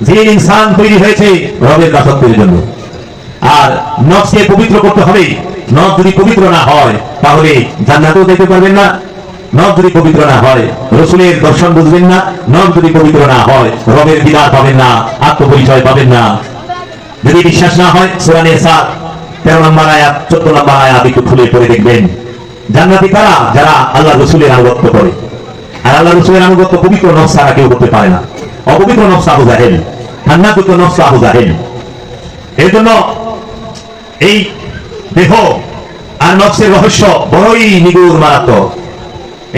যে ইনসান তৈরি হয়েছে রবের দাসত্বের জন্য। আর নফসকে পবিত্র করতে হবে। নখ যদি পবিত্র না হয়, তাহলে জান্নাতেও যেতে পারবেন না। নখ যদি পবিত্র না হয়, রসুলের দর্শন বুঝবেন না। নখ যদি পবিত্র না হয়, রবের দিদার পাবেন না, আত্মপরিচয় পাবেন না। যদি বিশ্বাস না হয়, সুরানে সাত তেরো নম্বর আয়াত, চোদ্দ নম্বর আয়াত একটু খুলে পড়ে দেখবেন। জান্নাতি কারা? যারা আল্লাহ রসুলের আনুগত্য করে। আর আল্লাহ রসুলের আনুগত্য পবিত্র নফস ছাড়া কেউ করতে পারে না। অপবিত্র নফস আবু জাহেল ঠান্ডাযুক্ত নফস আবু জাহেল। এর জন্য এই দেহ আর নফসের রহস্য বড়ই নিগুড় মারাত্মক।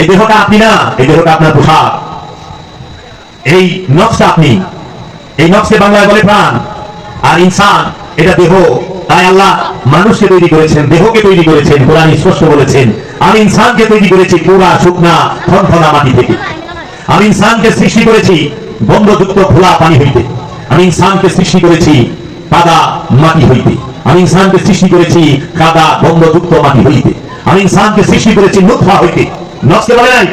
এই দেহটা আপনি না, এই দেহটা আপনার পোশাক। এই নফসটা আপনি, এই নফসকে বাংলায় বলে প্রাণ, আর ইনসান, এটা দেহ। তাই আল্লাহ মানুষকে তৈরি করেছেন, দেহকে তৈরি করেছেন, কোরআন স্পষ্ট বলেছেন। আমি ইনসানকে তৈরি করেছি, পুরা শুকনা খনখনা মাটি থেকে। আমি ইনসানকে সৃষ্টি করেছি বন্ধযুক্ত খোলা পানি হইতে। আমি ইনসানকে সৃষ্টি করেছি কাদা মাটি হইতে। আমি ইনসানকে সৃষ্টি করেছি কাদা বন্ধযুক্ত মাটি হইতে। আমি ইনসানকে সৃষ্টি করেছি নুৎফা হইতে। নফসকে বলে নাই?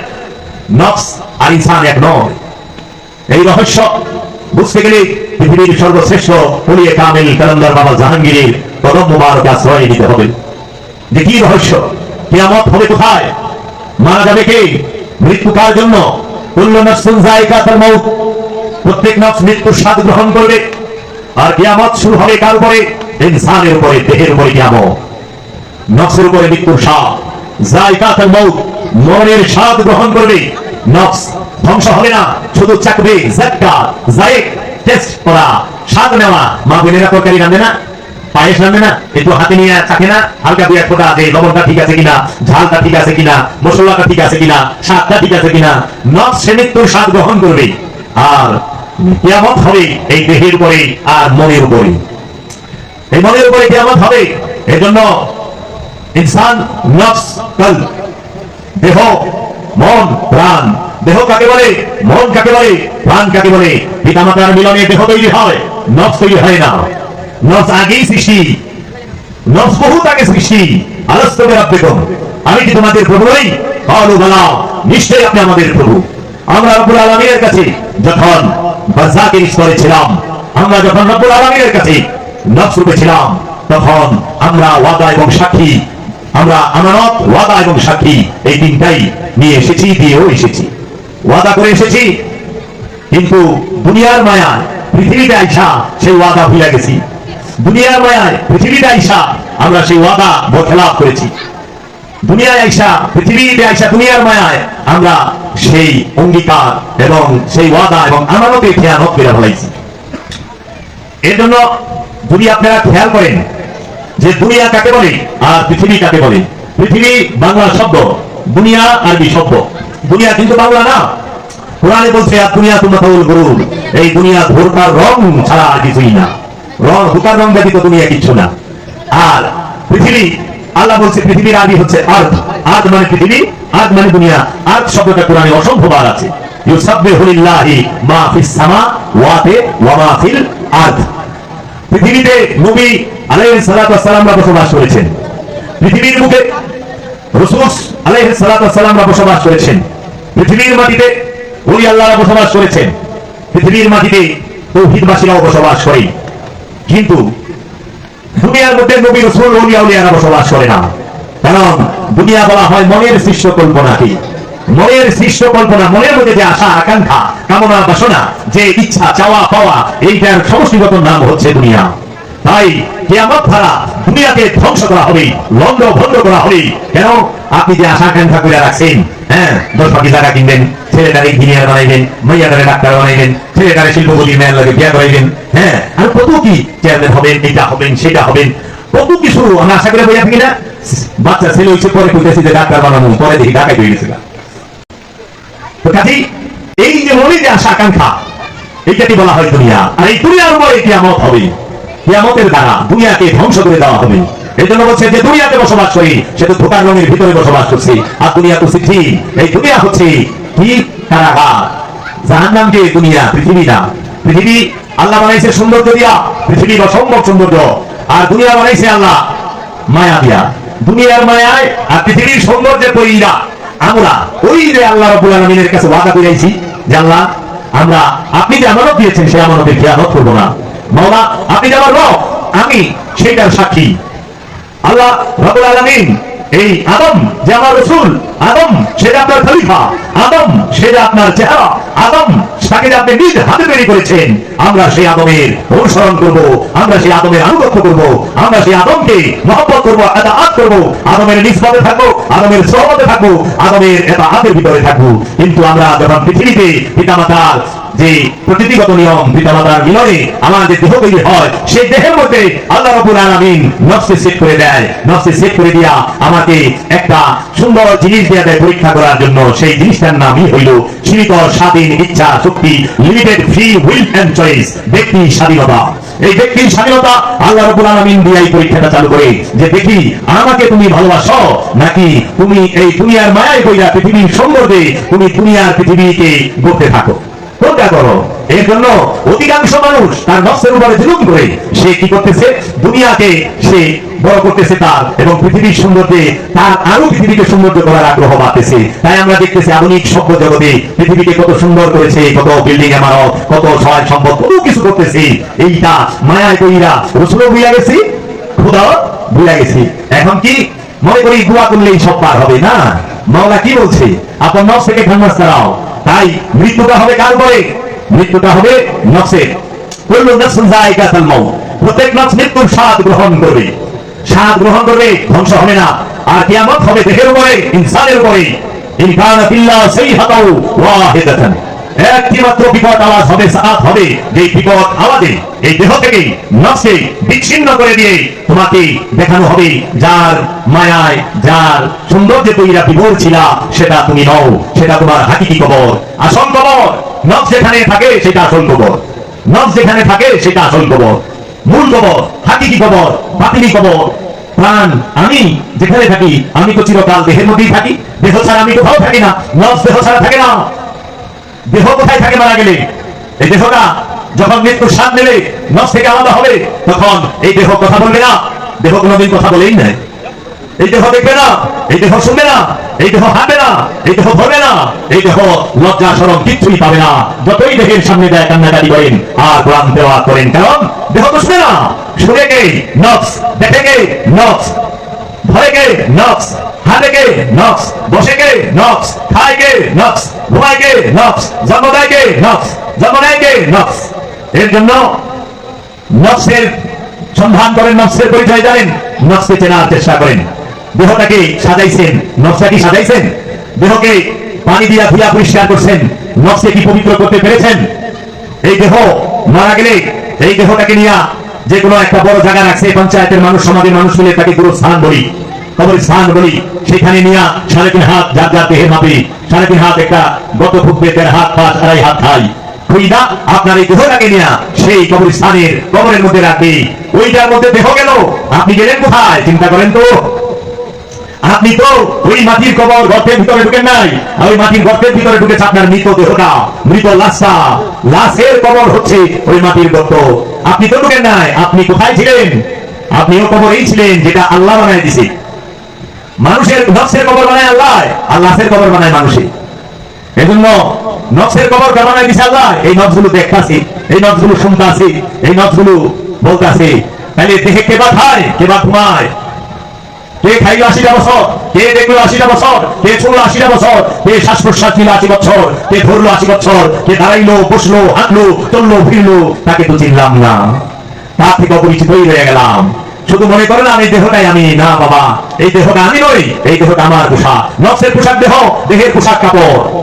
নফস আর ইনসান এক নয়। এই রহস্য বুঝতে গেলে পৃথিবীর সর্বশ্রেষ্ঠ পড়িয়ে কামেল কালান্দার বাবা জাহাঙ্গীরের কদম মুবারক আশ্রয় নিতে হবে। যে কি রহস্য? কিয়ামত হবে কোথায়? মারা যাবে কে? মৃত্যু কার জন্য? কুল্লু নাফসুন যায়কাতুল মাউত। প্রত্যেক নফস মৃত্যুর স্বাদ গ্রহণ করবে। আর কিয়ামত শুরু হবে কার উপরে? ইনসানের উপরে, দেহের উপরে কিয়ামত। নফসের উপরে মৃত্যুর স্বাদ। মরণের স্বাদ গ্রহণ করবে। ধ্বংস হবে না, শুধু চাকবে জায়েক টেস্ট করা, স্বাদ নেওয়া। মা বোনেরা তরকারি রাঁধে না, পায়েস রাঁধে না একটু হাতে নিয়ে চাখে না, হালকা দুই এক ফোঁটা যে লবণটা ঠিক আছে কিনা, ঝালটা ঠিক আছে কিনা, মশলাটা ঠিক আছে কিনা, স্বাদটা ঠিক আছে কিনা। নফস সে মৃত্যুর স্বাদ গ্রহণ করবে। আর কিয়ামত হবে এই দেহের উপরে আর মনের উপরে এই মনের উপরে কিয়ামত হবে, এজন্য ইনসান দেহ, মন, প্রাণ। দেহ কাকে বলে? মন কাকে বলে? প্রাণ কাকে বলে? পিতামাতার মিলনে দেহ তৈরি হয়, নফস তৈরি হয় না। নফস আগেই সৃষ্টি। নফস বহুত আগে সৃষ্টি। আলস্তবে রাব্বিকুম আমি কি তোমাদের প্রভু নই? নিশ্চয়ই আপনি আমাদের প্রভু। আমরা রব্বুল আলামিনের কাছে যখন বারজাকের স্তরে ছিলাম আমরা যখন রব্বুল আলামিনের কাছে নফস রূপে ছিলাম তখন আমরা ওয়াদা এবং সাক্ষী, আমরা আমানত, ওয়াদা এবং সাক্ষী এই তিনটাই নিয়ে এসেছি, দিয়েও এসেছি। ওয়াদা করে এসেছি, কিন্তু দুনিয়ার মায়ায় পৃথিবীতে আইসা সেই ওয়াদা ভুলে গেছি। দুনিয়ার মায়ায় পৃথিবীতে আইসা আমরা সেই ওয়াদা বরখেলাপ করেছি। দুনিয়ায় আইসা, পৃথিবীতে আইসা, দুনিয়ার মায়ায় আমরা সেই অঙ্গীকার এবং সেই ওয়াদা এবং আমানতের খেয়ানত করে ফেলাইছি এর জন্য যদি আপনারা খেয়াল করেন যে দুনিয়া কাকে বলে আর পৃথিবী কাকে বলে, পৃথিবী বাংলা শব্দ, দুনিয়া আরবি শব্দ। দুনিয়া কিন্তু বাংলা না। কোরআনে বলছে আর দুনিয়া তোমরা তাউল গরুর এই দুনিয়া ধোরকার রং ছাড়া আর কিছুই না। রং হুকার রং ব্যতীত দুনিয়া কিছু না। আর পৃথিবী আল্লাহ বলছে, পৃথিবীর আদি হচ্ছে আর্থ। আর্থ মানে পৃথিবী, আর্থ মানে দুনিয়া। আর্থ শব্দটা কোরআনে অসংখ্য বার আছে বসবাস করেছেন। পৃথিবীর মাটিতে বসবাস করেছেন। পৃথিবীর মাটিতে তৌহিদবাসীরাও বসবাস করে কিন্তু দুনিয়ার মধ্যে নবী রসুল ওলি আউলিয়ারা বসবাস করে না। কারণ দুনিয়া বলা হয় মনের সৃষ্ট কল্পনাকে মনের সৃষ্ট কল্পনা মনের মধ্যে যে আশা, আকাঙ্ক্ষা, কামনা, বাসনা, যে ইচ্ছা, চাওয়া, পাওয়া, এইটার সমষ্টিগত নাম হচ্ছে দুনিয়া। তাই কেয়ামত ধারা দুনিয়াকে ধ্বংস করা হবে লন্ড ভন্ড করা হবে। কেন? আপনি যে আশা, আকাঙ্ক্ষা করে রাখছেন হ্যাঁ দশ বাকি জায়গা কিনবেন। ছেলেটারে ইঞ্জিনিয়ার বানাইবেন, মাইয়াটারে ডাক্তার বানাইবেন, ছেলেটারে শিল্পপতি মেয়ের লাগে বিয়ে করাইবেন হ্যাঁ? আর কত কি চেয়ারম্যান হবেন এটা হবেন, সেটা হবেন, কত কিছু আমরা আশা করে বইয়া থাকি না। বাচ্চা ছেলে হচ্ছে পরে কইতেছি যে ডাক্তার বানাবো, পরে দেখি ঢাকায় হয়ে গেছিল তো কাজেই এই যে মনে যে আশা, আকাঙ্ক্ষা, এইটাকে বলা হয় দুনিয়া। আর এই দুনিয়ার উপরে কিয়ামত হবে। কিয়ামতের দ্বারা দুনিয়াকে ধ্বংস করে দেওয়া হবে। এই জন্য বলছে যে দুনিয়াতে বসবাস করি, সে তো ধোকার রঙের ভিতরে বসবাস করছে। আর দুনিয়া তো সিদ্ধি এই দুনিয়া হচ্ছে কি কারাগার যার নাম দুনিয়া, পৃথিবী না। পৃথিবী আল্লাহ বানাইছে সৌন্দর্য দিয়া, পৃথিবী অসম্ভব সৌন্দর্য। আর দুনিয়া বানাইছে আল্লাহ মায়া দিয়া। দুনিয়ার মায়ায় আর পৃথিবীর সৌন্দর্যের আমরা ওই যে আল্লাহ রাব্বুল আলামিনের কাছে ওয়াদা করেছি যে আল্লাহ, আমরা আপনি যে আমানত দিয়েছেন সে আমানতের খেয়ালত করব না। মাওলা, আপনি যে আমার আমি সেটার সাক্ষী। আল্লাহ রাবুল আলামিন এই আদম যে আমার রসুল, আদম সেটা আপনার খলিফা, আদম সেটা আপনার চেহারা, আদম তাকে যে আপনি নিজ হাতে তৈরি করেছেন, আমরা সেই আদমের অনুসরণ করব, আমরা সেই আদমের আনুগত্য করব, আমরা সেই আদমকে মহব্বত করব আদাত করব, আদমের নিষ্পদে থাকব, আদমের সহমতে থাকব, আদমের এটা হাতের ভিতরে থাকব। কিন্তু আমরা যখন পৃথিবীতে পিতামাতার যে প্রকৃতিগত নিয়ম পিতামাতার মিলনে আমাদের দেহ তৈরি হয়, সেই দেহের মধ্যে আল্লাহ রবুল আলমিন নফসে সেট করে দেয় নফসে সেট করে দিয়া আমাকে একটা সুন্দর জিনিস দিয়ে দেয় পরীক্ষা করার জন্য। সেই জিনিসটার নামই হইল সীমিত স্বাধীন ইচ্ছা শক্তি limited free will and choice ব্যক্তি স্বাধীনতা। এই ব্যক্তির স্বাধীনতা আল্লাহ রবুল আলমিন দিয়ে এই পরীক্ষাটা চালু করে যে, দেখি, আমাকে তুমি ভালোবাসো? নাকি তুমি এই দুনিয়ার মায়ায় কইরা পৃথিবীর সৌন্দর্যে তুমি দুনিয়ার পৃথিবীকে গড়তে থাকো? করো। এর জন্য অধিকাংশ মানুষ তার নফসের উপরে জুলুম করে, সে কি করতেছে? দুনিয়াকে সে বড় করতেছে তার এবং পৃথিবীর সৌন্দর্যে, তার আরও পৃথিবীকে সৌন্দর্য করার আগ্রহ বাড়তেছে। তাই আমরা দেখতেছি আধুনিক সভ্য জগতে পৃথিবীকে কত সুন্দর করেছে, কত বিল্ডিং এমারত, কত সহায় সম্পদ, কত কিছু করতেছে। এইটা মায়ায় কইরা রসুলও বুঝা গেছি, খোদাও বুঝা গেছি। এখন কি? মনে করি দোয়া করলেই সব পার হবে না? মাওলা কি বলছে? আপনার নফস থেকে করাও। তাই মৃত্যুটা হবে কার পরে মৃত্যুটা হবে নফসের। কুল্লু নাফসুন যায়িকাতুল মাউত। প্রত্যেক নফস মৃত্যুর স্বাদ গ্রহণ করবে। স্বাদ গ্রহণ করবে, ধ্বংস হবে না। আর কিয়ামত হবে দেহের উপরে, ইনসানের উপরে। ইন কানা বিল্লাহ সাইহাতাউ ওয়াহিদাতান। একটি মাত্র বিপদ আওয়াজ হবে, সাত হবে। যে বিপদ আওয়াজে, এই দেহ থেকে বিচ্ছিন্ন করে দিয়ে তোমাকে দেখানো হবে। যার মায়ায়, যার বিভোর ছিলা, সেটা তুমি নও, সেটা তোমার হাকিকি কবর। আসল কবর নফস যেখানে থাকে, সেটা আসল কবর। নফস যেখানে থাকে, সেটা আসল কবর। মূল কবর, হাকিকি কবর, বাতিলি কবর। প্রাণ আমি যেখানে থাকি, আমি তো চিরকাল দেহের মধ্যেই থাকি। দেহ ছাড়া আমি কোথাও থাকি না। নফস দেহ ছাড়া থাকে না। দেহ কোথায় থাকে মারা গেলে? এই দেহটা যখন মৃত্যুর স্বাদ নেবে নফস থেকে আলাদা হবে, তখন এই দেহ কথা বলবে না। দেহ কোনোদিন কথা বলেই নাই। এই দেহ দেখবে না, এই দেহ শুনবে না, এই দেহ হাঁটবে না, এই দেহ ধরবে না, এই দেহ লজ্জা সরম কিচ্ছুই পাবে না। যতই দেহের সামনে দেয় কান্নাকাটি করেন, আর কোরআন দেওয়া করেন, কারণ দেহ তো শুনে না। শুনে কে? নফস, দেখে কে? নফস। ধরে কে নফস হাতে কে নফস বসে কে নফস খায় কে নফস ঘুমায় কে নফস জন্ম কে নফস জন্ম কে নফস। এর জন্য নফসের সন্ধান করেন, নফসের পরিচয় জানেন, নফসকে চেনার চেষ্টা করেন। দেহটাকে সাজাইছেন নফসটা কি সাজাইছেন। দেহকে পানি দিয়া ধুয়া পরিষ্কার করছেন, নফসকে কি পবিত্র করতে পেরেছেন? এই দেহ মারা গেলে এই দেহটাকে নিয়ে যে কোনো একটা বড় জায়গা রাখছে পঞ্চায়েতের মানুষ, সমাজের মানুষ মিলে তাকে গুরু স্থান বলি। কবর স্থান বলি, সেখানে সাড়ে তিন হাত যার সাড়ে তিন হাত একটা গত দেড় হাত, পাঁচ, আড়াই হাত খাই আপনার এই দেহটাকে নিয়ে সেই কবরস্থানের কবরের মধ্যে রাখবে। ওইটার মধ্যে দেহ গেল, আপনি গেলেন কোথায়? চিন্তা করেন তো। আপনি তো ওই মাটির কবর গর্তের ভিতরে ঢুকেন নাই ওই মাটির গর্তের ভিতরে ঢুকেছে আপনার মৃত দেহটা, মৃত লাশের কবর হচ্ছে ওই মাটির গর্ত। আপনি তো ঢুকেন নাই, আপনি কোথায় ছিলেন? আপনিও কবরেই ছিলেন, যেটা আল্লাহ বানায় দিছে। মানুষের নফসের কবর বানায় আল্লাহ, আর লাশের কবর বানায় মানুষে এজন্য নফসের কবর বানায় দিছে আল্লাহ? এই নফসগুলো দেখতাছি, এই নফসগুলো শুনতাছি, এই নফসগুলো বলতাছি। তাহলে দেহে কে বা খায় কে বা ঘুমায়? কে খাইলো আশিটা বছর? কে দেখল আশিটা বছর? কে ছুড়লো আশিটা বছর? কে শ্বাস প্রশ্বাস নিল আশি বছর? কে ধরলো আশি বছর? কে দাঁড়াইলো, বসল, হাঁটলো, চলল, ফিরলো, তাকে তো চিনলাম না। তার থেকে অপরিচিতই রয়ে গেলাম। শুধু মনে করেন আমি দেহটাই আমি। না, বাবা, এই দেহটা আমি নই, এই দেহটা আমার পোশাক। নকশের পোশাক দেহ, দেহের পোশাক কাপড়।